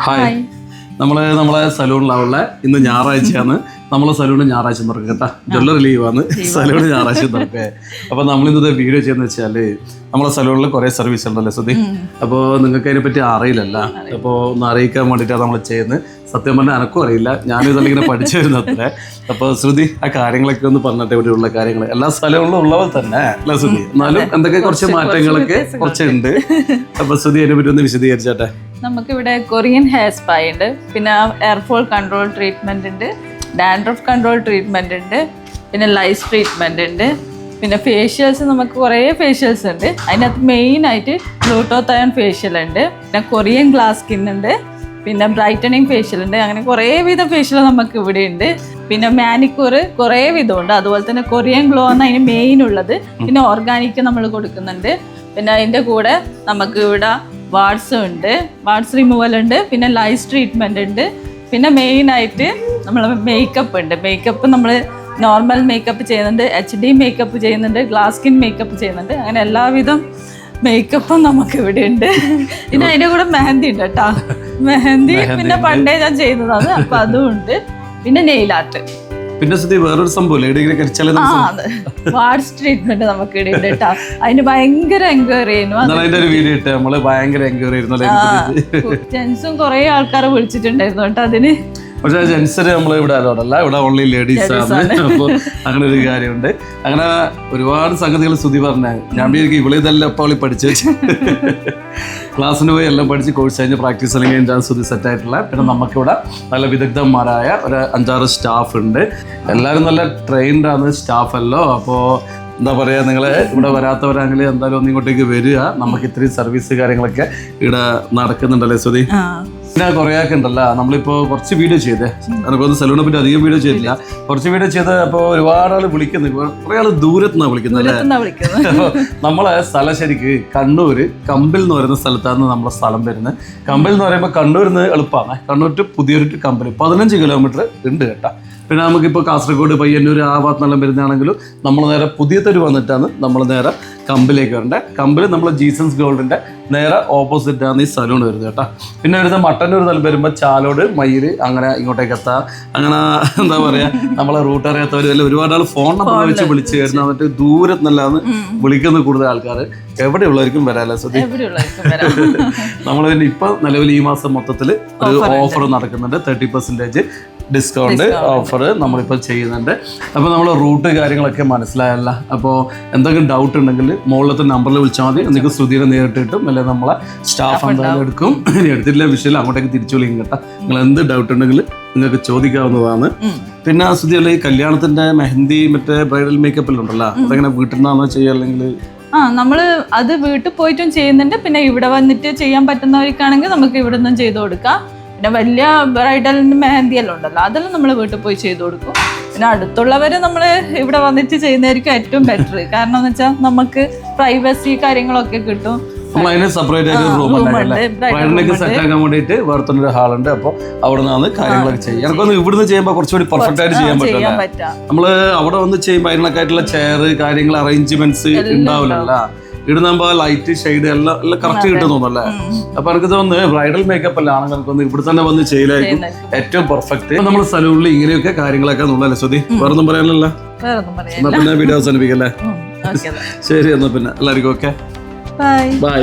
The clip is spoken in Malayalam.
ഹായ് നമ്മൾ നമ്മളെ സലൂണിലാവുള്ള ഇന്ന് ഞായറാഴ്ചയാണ്. നമ്മളെ സലൂണ് ഞായറാഴ്ച തുറക്കുക കേട്ടാ. ജ്വല്ലറി ലീവാണ്. സലൂണ് ഞായറാഴ്ച തുറക്കുക അപ്പൊ നമ്മൾ ഇന്നത്തെ വീഡിയോ ചെയ്യുന്ന വെച്ചാൽ നമ്മളെ സലൂണിൽ കുറെ സർവീസ് ഉണ്ടല്ലോ സുധി. അപ്പോൾ നിങ്ങൾക്ക് അതിനെ പറ്റി അറിയില്ലല്ല. അപ്പോൾ ഒന്ന് അറിയിക്കാൻ വേണ്ടിയിട്ടാണ് നമ്മൾ ചെയ്യുന്നത്. സത്യം പറഞ്ഞാൽ എനക്കും അറിയില്ല. ഞാനും ഇതെല്ലാം ഇങ്ങനെ പഠിച്ചു വരുന്നത്ര. അപ്പോൾ ശ്രുതി ആ കാര്യങ്ങളൊക്കെ ഒന്ന് പറഞ്ഞിട്ട് ഇവിടെയുള്ള കാര്യങ്ങൾ എല്ലാ സ്ഥലങ്ങളിലും ഉള്ളവർ തന്നെ അല്ല ശ്രുതി എന്നാലും എന്തൊക്കെ കുറച്ച് മാറ്റങ്ങളൊക്കെ കുറച്ചുണ്ട്. അപ്പോൾ ശ്രുതി അതിനെ പറ്റി ഒന്ന് വിശദീകരിച്ചാട്ടെ. നമുക്കിവിടെ കൊറിയൻ ഹെയർ സ്പാ ഉണ്ട്. പിന്നെ എയർഫോൾ കൺട്രോൾ ട്രീറ്റ്മെന്റ് ഉണ്ട്. ഡാൻഡ്രഫ് കൺട്രോൾ ട്രീറ്റ്മെന്റ് ഉണ്ട്. പിന്നെ ലൈസ് ട്രീറ്റ്മെന്റ് ഉണ്ട്. പിന്നെ ഫേഷ്യൽസ് നമുക്ക് കുറേ ഫേഷ്യൽസ് ഉണ്ട്. അതിനകത്ത് മെയിൻ ആയിട്ട് ഗ്ലൂട്ടോത്തയോൺ ഫേഷ്യൽ ഉണ്ട്. പിന്നെ കൊറിയൻ ഗ്ലാസ് സ്കിൻ ഉണ്ട്. പിന്നെ ബ്രൈറ്റനിങ് ഫേഷ്യൽ ഉണ്ട്. അങ്ങനെ കുറേ വിധം ഫേഷ്യൽ നമുക്ക് ഇവിടെ ഉണ്ട്. പിന്നെ മാനിക്കൂർ കുറേ വിധമുണ്ട് അതുപോലെ തന്നെ കൊറിയൻ ഗ്ലോ എന്ന് അതിന് മെയിൻ ഉള്ളത്. പിന്നെ ഓർഗാനിക് നമ്മൾ കൊടുക്കുന്നുണ്ട്. പിന്നെ അതിന്റെ കൂടെ നമുക്ക് ഇവിടെ വാർഡ്സ് ഉണ്ട് വാർഡ്സ് റിമൂവൽ ഉണ്ട് പിന്നെ ലൈസ് ട്രീറ്റ്മെന്റ് ഉണ്ട് പിന്നെ മെയിൻ ആയിട്ട് നമ്മൾ മേക്കപ്പ് ഉണ്ട്. മേക്കപ്പ് നമ്മൾ നോർമൽ മേക്കപ്പ് ചെയ്യുന്നുണ്ട്. എച്ച് ഡി മേക്കപ്പ് ചെയ്യുന്നുണ്ട്. ഗ്ലാസ് സ്കിൻ മേക്കപ്പ് ചെയ്യുന്നുണ്ട്. അങ്ങനെ എല്ലാവിധം മേക്കപ്പും നമുക്ക് ഇവിടെ ഉണ്ട്. പിന്നെ അതിന്റെ കൂടെ മെഹന്തി ഉണ്ട് കേട്ടോ. മെഹന്തി പിന്നെ പണ്ടേ ഞാൻ ചെയ്യുന്നതാണ് അപ്പം അതും ഉണ്ട്. പിന്നെ നെയിൽ ആർട്ട് പിന്നെ ശ്രുതി വേറൊരു സംഭവം വാർഡ്സ് ട്രീറ്റ്മെന്റ് നമുക്ക് കേട്ടോ അതിന് ഭയങ്കര എൻക്വയറി ചെയ്യുന്നു എന്നാലും അതിന്റെ ഒരു വീഡിയോ ഇട്ടേ നമ്മൾ ഭയങ്കര എൻക്വയറി ആയിരുന്നു കുറെ ആൾക്കാരെ വിളിച്ചിട്ടുണ്ടായിരുന്നു കേട്ടോ അതിന്. പക്ഷെ ജെൻസിന് നമ്മൾ ഇവിടെ അലോഡല്ല ഇവിടെ ഓൺലി ലേഡീസ് ആണ്. അപ്പോൾ അങ്ങനെ ഒരു കാര്യമുണ്ട്. അങ്ങനെ ഒരുപാട് സംഗതികൾ സ്തുതി പറഞ്ഞാൽ ഞാൻ വിചാരിക്കും ഇവിടെ ഇതെല്ലാം ഇപ്പോൾ പഠിച്ചു വെച്ച് ക്ലാസ്സിന് പോയി എല്ലാം പഠിച്ച് കോഴ്സ് കഴിഞ്ഞ് പ്രാക്ടീസ് അല്ലെങ്കിൽ എന്താണ് സ്തുതി സെറ്റ് ആയിട്ടുള്ള. പിന്നെ നമുക്കിവിടെ നല്ല വിദഗ്ധന്മാരായ ഒരു അഞ്ചാറ് സ്റ്റാഫ് ഉണ്ട്. എല്ലാവരും നല്ല ട്രെയിൻഡ് ആണ് സ്റ്റാഫ് അല്ലോ. അപ്പോൾ എന്താ പറയുക നിങ്ങൾ ഇവിടെ വരാത്തവരാണെങ്കിൽ എന്തായാലും ഒന്നിങ്ങോട്ടേക്ക് വരിക. നമുക്ക് ഇത്രയും സർവീസ് കാര്യങ്ങളൊക്കെ ഇവിടെ നടക്കുന്നുണ്ടല്ലേ സ്തുതി പിന്നെ കുറേ ഒക്കെ ഉണ്ടല്ലോ. നമ്മളിപ്പോ കുറച്ച് വീഡിയോ ചെയ്തേ. എനിക്കൊന്ന് സലൂണിനെ പറ്റി അധികം വീഡിയോ ചെയ്തില്ല. കുറച്ച് വീഡിയോ ചെയ്ത് അപ്പോൾ ഒരുപാട് ആൾ വിളിക്കുന്നു കുറേ ആൾ ദൂരത്ത് നിന്നാണ് വിളിക്കുന്നത്. അല്ലേ നമ്മളെ സ്ഥലം ശരിക്ക് കണ്ണൂര് കമ്പിൽ എന്ന് പറയുന്ന സ്ഥലത്താണ് നമ്മളെ സ്ഥലം വരുന്നത്. കമ്പിൽ എന്ന് പറയുമ്പോൾ കണ്ണൂരിൽ നിന്ന് എളുപ്പമാണ്. കണ്ണൂർ ടു പുതിയൊരു കമ്പനി പതിനഞ്ച് കിലോമീറ്റർ ഉണ്ട് കേട്ടോ. പിന്നെ നമുക്കിപ്പോൾ കാസർഗോഡ് പയ്യന്നൂർ ആ ഭാഗത്തെല്ലാം വരുന്നതാണെങ്കിലും നമ്മൾ നേരെ പുതിയ തെരുവ് വന്നിട്ടാണ് നമ്മൾ നേരെ കമ്പിലേക്ക് വരേണ്ടത് കമ്പിൽ നമ്മൾ ജീസൻസ് ഗോൾഡിന്റെ നേരെ ഓപ്പോസിറ്റ് ആണ് ഈ സലൂൺ വരുന്നത് കേട്ടോ. പിന്നെ വരുന്ന ഒരു തലം വരുമ്പോൾ ചാലോട് മയിൽ അങ്ങനെ ഇങ്ങോട്ടേക്ക് എത്താം. അങ്ങനെ എന്താ പറയുക നമ്മളെ റൂട്ട് അറിയാത്തവർ അല്ലെങ്കിൽ ഒരുപാട് ആൾ ഫോൺ നമ്പർ വെച്ച് വിളിച്ച് വരുന്ന എന്നിട്ട് ദൂരത്ത് നല്ലതാണ് വിളിക്കുന്ന കൂടുതൽ ആൾക്കാർ എവിടെയുള്ളവർക്കും വരാല്ലേ സതി നമ്മൾ പിന്നെ ഇപ്പൊ നിലവിൽ ഈ മാസം മൊത്തത്തിൽ ഒരു ഓഫർ നടക്കുന്നുണ്ട്. തേർട്ടി പെർസെന്റേജ് ഡിസ്കൗണ്ട് ഓഫർ നമ്മളിപ്പോൾ ചെയ്യുന്നുണ്ട്. അപ്പോൾ നമ്മൾ റൂട്ട് കാര്യങ്ങളൊക്കെ മനസ്സിലായല്ല. അപ്പോൾ എന്തെങ്കിലും ഡൗട്ട് ഉണ്ടെങ്കിൽ മുകളിലത്തെ നമ്പറിൽ വിളിച്ചാൽ മതി. നിങ്ങൾക്ക് ശ്രുതിയുടെ നേരിട്ട് കിട്ടും അല്ലെങ്കിൽ നമ്മളെ സ്റ്റാഫ് എന്തായാലും എടുക്കും. ഇനി എടുത്തിട്ടില്ല വിഷയം അങ്ങോട്ടേക്ക് തിരിച്ചു വിളിക്കും കേട്ടോ. നിങ്ങൾ എന്ത് ഡൗട്ട് ഉണ്ടെങ്കിൽ നിങ്ങൾക്ക് ചോദിക്കാവുന്നതാണ്. പിന്നെ ശ്രുതി അല്ലെ കല്യാണത്തിന്റെ മെഹന്തി മറ്റേ ബ്രൈഡൽ മേക്കപ്പ് ഉണ്ടല്ലോ. അതെങ്ങനെ വീട്ടിൽ നിന്നാണോ ചെയ്യുക അല്ലെങ്കിൽ? ആ നമ്മൾ അത് വീട്ടിൽ പോയിട്ടും ചെയ്യുന്നുണ്ട്. പിന്നെ ഇവിടെ വന്നിട്ട് ചെയ്യാൻ പറ്റുന്നവർക്കാണെങ്കിൽ നമുക്ക് ഇവിടെ നിന്നും ചെയ്തു കൊടുക്കാം. പിന്നെ വലിയ ബ്രൈഡലിന് മെഹന്തി എല്ലാം ഉണ്ടല്ലോ അതെല്ലാം നമ്മൾ വീട്ടിൽ പോയി ചെയ്തു കൊടുക്കും. പിന്നെ അടുത്തുള്ളവർ നമ്മൾ ഇവിടെ വന്നിട്ട് ചെയ്യുന്നതായിരിക്കും ഏറ്റവും ബെറ്റർ കാരണം എന്ന് വെച്ചാൽ നമുക്ക് പ്രൈവസി കാര്യങ്ങളൊക്കെ കിട്ടും. നമ്മൾ അതിന് സെപ്പറേറ്റ് ആയിട്ട് റൂം ബ്രൈഡിനൊക്കെ സെറ്റ് ആക്കാൻ വേണ്ടിയിട്ട് അപ്പോൾ അവിടെ നിന്നാണ് കാര്യങ്ങളൊക്കെ ചെയ്യുക എനിക്കൊന്ന് ഇവിടുന്ന് ചെയ്യുമ്പോൾ കുറച്ചുകൂടി പെർഫെക്റ്റ് ആയിട്ട് ചെയ്യാൻ പറ്റില്ല നമ്മൾ അവിടെ വന്ന് ചെയ്യുമ്പോൾ അതിനൊക്കെ ആയിട്ടുള്ള ചെയർ കാര്യങ്ങൾ അറേഞ്ച്മെന്റ്സ് ഉണ്ടാവില്ലല്ലോ. ഇടുന്നാകുമ്പോൾ ലൈറ്റ് ഷെയ്ഡ് എല്ലാം എല്ലാം കറക്റ്റ് കിട്ടുന്നു അല്ലേ അപ്പൊ എനിക്ക് തോന്നുന്നു ബ്രൈഡൽ മേക്കപ്പ് അല്ല? എനിക്കൊന്ന് ഇവിടെ തന്നെ വന്ന് ചെയ്യലായിരിക്കും ഏറ്റവും പെർഫെക്റ്റ് നമ്മൾ സലൂണിൽ ഇങ്ങനെയൊക്കെ കാര്യങ്ങളൊക്കെ എന്നുള്ളല്ലേ ശ്രുതി? വേറൊന്നും പറയാനല്ല. വേറെ എന്നാ പിന്നെ വീഡിയോ അവസാനിപ്പിക്കല്ലേ? ശരി എന്നാ പിന്നെ. എല്ലാവർക്കും ഓക്കെ ബൈ ബൈ